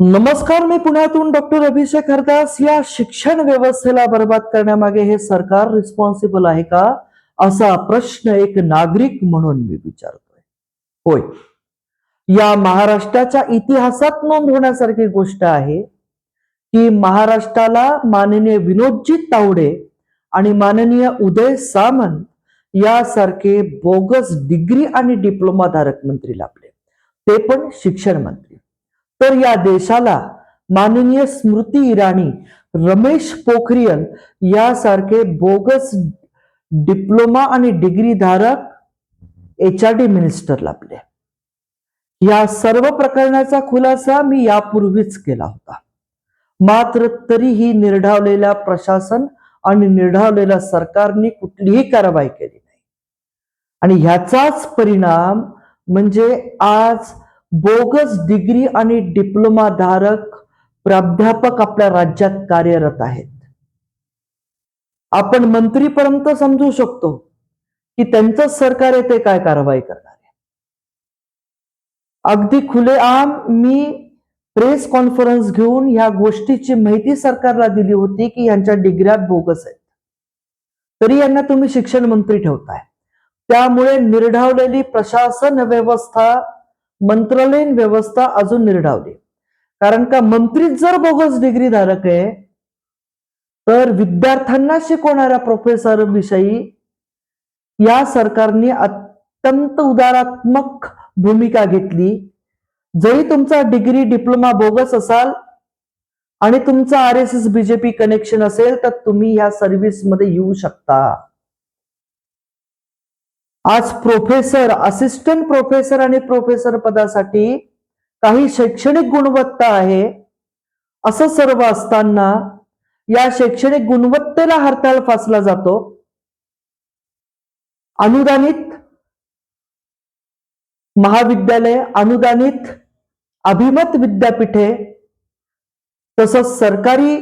नमस्कार मी पुण्यातून डॉक्टर अभिषेक हरदास. या शिक्षण व्यवस्थेला बर्बाद करण्यामागे हे सरकार रिस्पॉन्सिबल आहे का? असा प्रश्न एक नागरिक म्हणून मी विचारतोय. होय. या महाराष्ट्राच्या इतिहासात नोंद होण्यासारखी गोष्ट आहे की महाराष्ट्राला माननीय विनोदजी तावडे आणि माननीय उदय सामंत यासारखे बोगस डिग्री आणि डिप्लोमा धारक मंत्री लाभले. ते पण शिक्षण मंत्री. तर या देशाला माननीय स्मृती इराणी रमेश पोखरियल यासारखे बोगस डिप्लोमा आणि डिग्री धारक एच आर डी मिनिस्टर लाभले. या सर्व प्रकरणाचा खुलासा मी यापूर्वीच केला होता. मात्र तरीही निर्ढावलेल्या प्रशासन आणि निर्ढावलेल्या सरकारने कुठलीही कारवाई केली नाही. आणि ह्याचाच परिणाम म्हणजे आज बोगस डिग्री आणि डिप्लोमा धारक प्राध्यापक आपल्या राज्यात कार्यरत आहेत. आपण मंत्रीपर्यंत समजू शकतो की त्यांचंच सरकार येथे काय कारवाई करणार आहे. अगदी खुलेआम मी प्रेस कॉन्फरन्स घेऊन ह्या गोष्टीची माहिती सरकारला दिली होती की यांच्या डिग्र्यात बोगस आहेत. तरी यांना तुम्ही शिक्षण मंत्री ठेवताय. त्यामुळे निर्ढावलेली प्रशासन व्यवस्था मंत्रालयीन व्यवस्था अजून निर्ढावली कारण का मंत्रीच जर बोगस डिग्री धारक आहे तर विद्यार्थ्यांना शिकवणाऱ्या प्रोफेसर विषयी या सरकारने अत्यंत उदारात्मक भूमिका घेतली. जरी तुमचा डिग्री डिप्लोमा बोगस असाल आणि तुमचा R S S BJP connection असेल तर तुम्ही या सर्व्हिसमध्ये येऊ शकता. आज प्रोफेसर असिस्टंट प्रोफेसर आणि प्रोफेसर पदासाठी काही शैक्षणिक गुणवत्ता आहे. असं सर्व असताना या शैक्षणिक गुणवत्तेला हरताळ फासला जातो. अनुदानित महाविद्यालय अनुदानित अभिमत विद्यापीठे तसंच सरकारी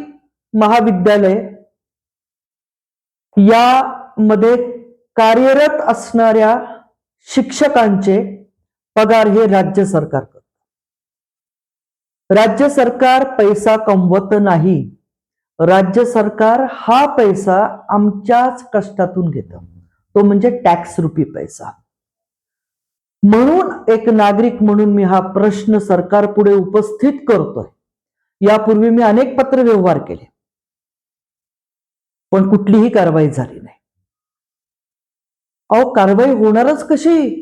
महाविद्यालय यामध्ये कार्यरत असणाऱ्या शिक्षकांचे पगार हे राज्य सरकार करत. राज्य सरकार पैसा कमवत नाही. राज्य सरकार हा पैसा आमच्याच कष्टातून घेत. तो म्हणजे टॅक्स रुपी पैसा. म्हणून एक नागरिक म्हणून मी हा प्रश्न सरकार पुढे उपस्थित करतोय. यापूर्वी मी अनेक पत्र व्यवहार केले. पण कुठलीही कारवाई झाली अहो कारवाई होणारच कशी?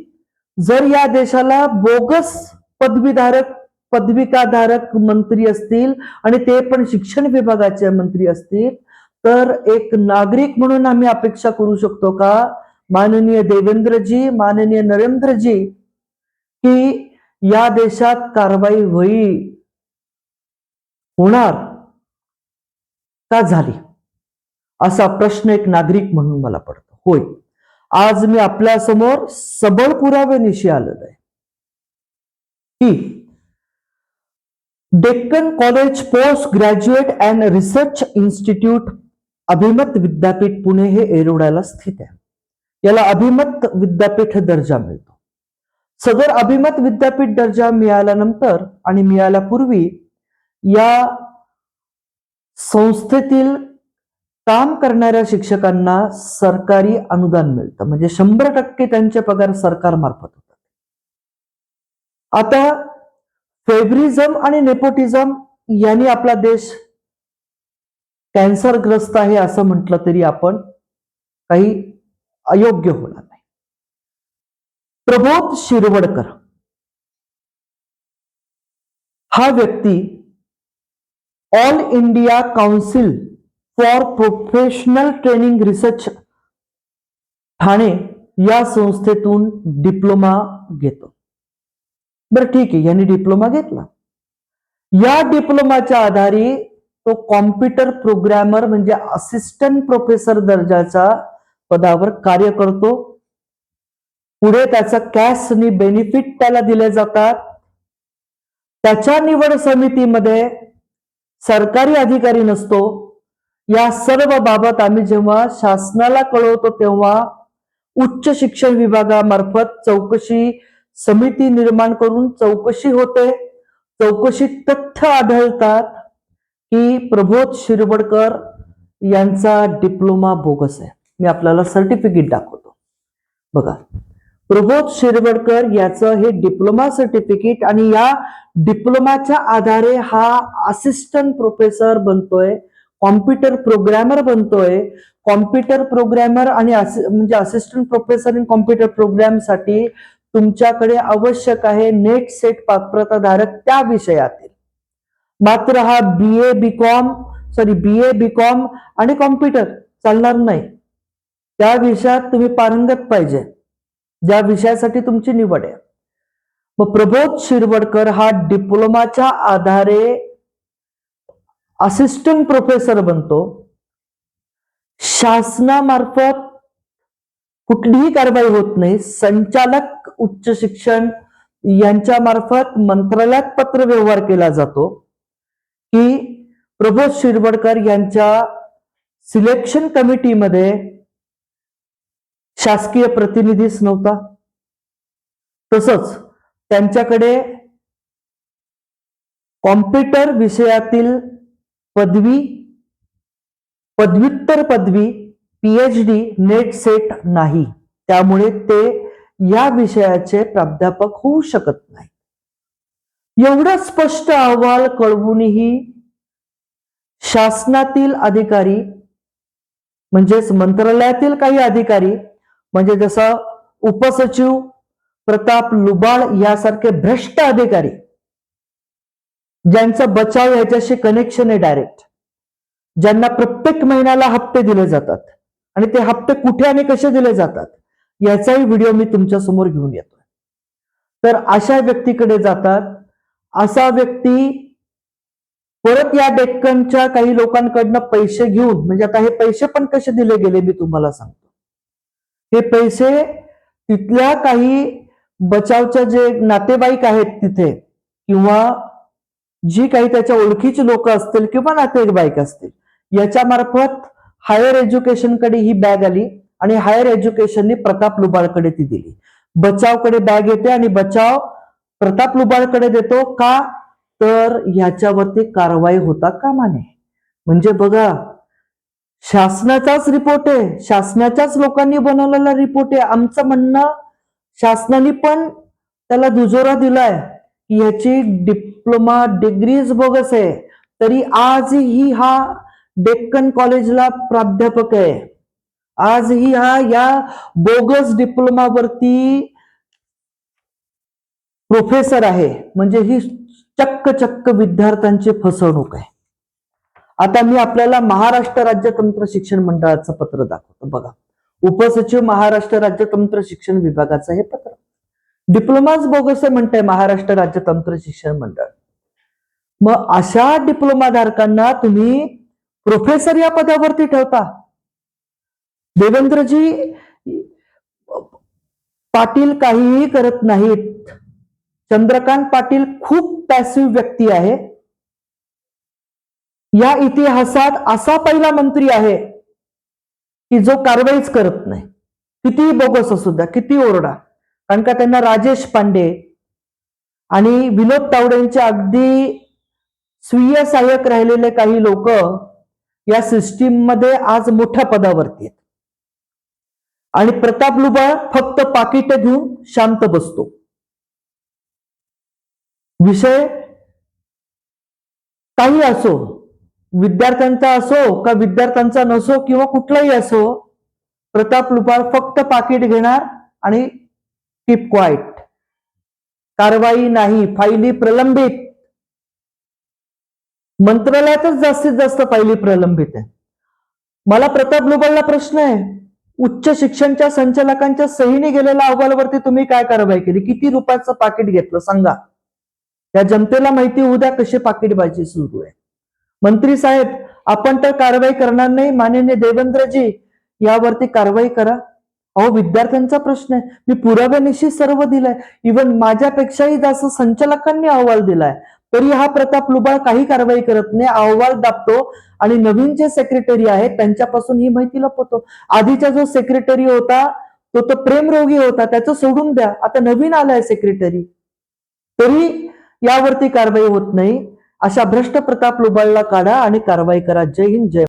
जर या देशाला बोगस पदवीधारक पदविकाधारक मंत्री असतील आणि ते पण शिक्षण विभागाचे मंत्री असतील तर एक नागरिक म्हणून आम्ही अपेक्षा करू शकतो का? माननीय देवेंद्रजी माननीय नरेंद्रजी की या देशात कारवाई होई होणार का झाली? असा प्रश्न एक नागरिक म्हणून मला पडतो. होय. आज मी आपल्यासमोर सबळ पुराव्यानिशी आलेलो आहे. की Deccan college post graduate and research institute अभिमत विद्यापीठ पुणे हे एरोड्याला स्थित आहे. याला अभिमत विद्यापीठ दर्जा मिळतो. सदर अभिमत विद्यापीठ दर्जा मिळाल्यानंतर आणि मिळाल्यापूर्वी या संस्थेतील काम करणाऱ्या शिक्षकांना सरकारी अनुदान मिळतं. म्हणजे शंभर टक्के त्यांचे पगार सरकारमार्फत होतात. आता फेब्रिझम आणि नेपोटिझम यांनी आपला देश कॅन्सरग्रस्त आहे असं म्हटलं तरी आपण काही अयोग्य होणार नाही. प्रबोध शिरवडकर. हा व्यक्ती all India council for professional training research Thane या संस्थेतून डिप्लोमा घेतो. बरं ठीक आहे यांनी डिप्लोमा घेतला. या डिप्लोमाच्या आधारे तो कॉम्प्युटर प्रोग्रॅमर म्हणजे असिस्टंट प्रोफेसर दर्जाच्या पदावर कार्य करतो. पुढे त्याचा कॅश आणि बेनिफिट त्याला दिले जातात. त्याच्या निवड समितीमध्ये सरकारी अधिकारी नसतो. या सर्व बाबत आम्ही जेव्हा शासनाला कळवतो तेव्हा उच्च शिक्षण विभागामार्फत चौकशी समिती निर्माण करून चौकशी होते. चौकशीत तथ्य आढळतात की प्रबोध शिरवडकर यांचा डिप्लोमा बोगस आहे. मी आपल्याला सर्टिफिकेट दाखवतो. बघा प्रबोध शिरवडकर याचं हे डिप्लोमा सर्टिफिकेट आणि या डिप्लोमाच्या आधारे हा असिस्टंट प्रोफेसर बनतोय. कॉम्प्युटर प्रोग्रॅमर बनतोय. कॉम्प्युटर प्रोग्रॅमर आणि म्हणजे असिस्टंट प्रोफेसर इन कॉम्प्युटर प्रोग्रॅमसाठी तुमच्याकडे आवश्यक आहे नेट सेट पात्रताधारक त्या विषयातील. मात्र हा B A B com sorry B A B com आणि कॉम्प्युटर चालणार नाही. त्या विषयात तुम्ही पारंगत पाहिजे. ज्या विषयासाठी तुमची निवड आहे. मग प्रबोध शिरवडकर हा डिप्लोमाच्या आधारे असिस्टंट प्रोफेसर बनतो. शासनामार्फत कुठलीही कारवाई होत नाही. संचालक उच्च शिक्षण यांच्या मार्फत मंत्रालयात पत्र व्यवहार केला जातो. की प्रबोध शिरवडकर यांच्या सिलेक्शन कमिटीमध्ये शासकीय प्रतिनिधीच नव्हता. तसंच त्यांच्याकडे कॉम्प्युटर विषयातील पदवी पदव्युत्तर पदवी पीएचडी नेट सेट नाही. त्यामुळे ते या विषयाचे प्राध्यापक होऊ शकत नाही एवढा स्पष्ट अहवाल कळवूनही शासनातील अधिकारी म्हणजेच मंत्रालयातील काही अधिकारी म्हणजे जसं उपसचिव प्रताप लुबाळ यासारखे भ्रष्ट अधिकारी ज्यांचं बचाव याच्याशी कनेक्शन आहे डायरेक्ट ज्यांना प्रत्येक महिन्याला हप्ते दिले जातात. आणि ते हप्ते कुठे आणि कसे दिले जातात याचाही व्हिडिओ मी तुमच्यासमोर घेऊन येतोय. तर अशा व्यक्तीकडे जातात. असा व्यक्ती परत या डेक्कनच्या काही लोकांकडनं पैसे घेऊन म्हणजे आता हे पैसे पण कसे दिले गेले मी तुम्हाला सांगतो. हे पैसे तिथल्या काही बचावच्या जे नातेवाईक आहेत तिथे किंवा जी काही त्याच्या ओळखीची लोक असतील किंवा नातेवाईक असतील याच्या मार्फत हायर एज्युकेशनकडे ही बॅग आली आणि हायर एज्युकेशनने प्रताप लुबाळकडे ती दिली. बचावकडे बॅग येते आणि बचाव प्रताप लुबाळकडे देतो का? तर ह्याच्यावरती कारवाई होता कामा नये. म्हणजे बघा शासनाचाच रिपोर्ट आहे शासनाच्याच लोकांनी बनवलेला रिपोर्ट आहे. आमचं म्हणणं शासनाने पण त्याला दुजोरा दिलाय. की ह्याची डिप्लोमा डिग्रीज बोगस आहे. तरी आजही हा डेक्कन कॉलेजला प्राध्यापक आहे. आजही हा या बोगस डिप्लोमावरती प्रोफेसर आहे. म्हणजे ही चक्क चक्क विद्यार्थ्यांची फसवणूक आहे. आता मी आपल्याला महाराष्ट्र राज्य तंत्र शिक्षण मंडळाचं पत्र दाखवतो. बघा उपसचिव महाराष्ट्र राज्य तंत्र शिक्षण विभागाचं हे पत्र. डिप्लोमाच बोगस आहे म्हणतंय महाराष्ट्र राज्य तंत्र शिक्षण मंडळ. मग अशा डिप्लोमा धारकांना तुम्ही प्रोफेसर या पदावरती ठेवता. देवेंद्रजी पाटील काहीही करत नाहीत. चंद्रकांत पाटील खूप पॅसिव्ह व्यक्ती आहे. या इतिहासात असा पहिला मंत्री आहे की जो कारवाईच करत नाही. कितीही बोगस असू द्या किती ओरडा. कारण का त्यांना राजेश पांडे आणि विनोद तावडेंचे अगदी स्वीय सहाय्यक राहिलेले काही लोक या सिस्टीममध्ये आज मोठ्या पदावरती आहेत. आणि प्रताप लुबाळ फक्त पाकिट घेऊन शांत बसतो. विषय काही असो विद्यार्थ्यांचा असो का विद्यार्थ्यांचा नसो किंवा कुठलाही असो प्रताप लुबाळ फक्त पाकिट घेणार आणि कीप क्वाईट कारवाई नाही फायली प्रलंबित. मंत्रालयातच जास्तीत जास्त फायली प्रलंबित आहे. मला प्रताप लुबाळला प्रश्न आहे उच्च शिक्षणच्या संचालकांच्या सहीने गेलेल्या अहवालावरती तुम्ही काय कारवाई केली? किती रुपयाचं पाकिट घेतलं? सांगा. या जनतेला माहिती उद्या द्या कशी पाकिटबाजी सुरू आहे. मंत्री साहेब आपण तर कारवाई करणार नाही. माननीय देवेंद्रजी यावरती कारवाई करा. अहो विद्यार्थ्यांचा प्रश्न आहे. मी पुराव्यानिशी सर्व दिलाय. इवन माझ्यापेक्षाही जास्त संचालकांनी अहवाल दिलाय. तरी हा प्रताप लुबाळ काही कारवाई करत नाही. अहवाल दाबतो आणि नवीन जे सेक्रेटरी आहेत त्यांच्यापासून ही माहिती लपवतो. आधीचा जो सेक्रेटरी होता तो तो प्रेमरोगी होता. त्याचं सोडून द्या. आता नवीन आलाय सेक्रेटरी तरी यावरती कारवाई होत नाही. अशा भ्रष्ट प्रताप लुबाळला काढा आणि कारवाई करा. जय हिंद जय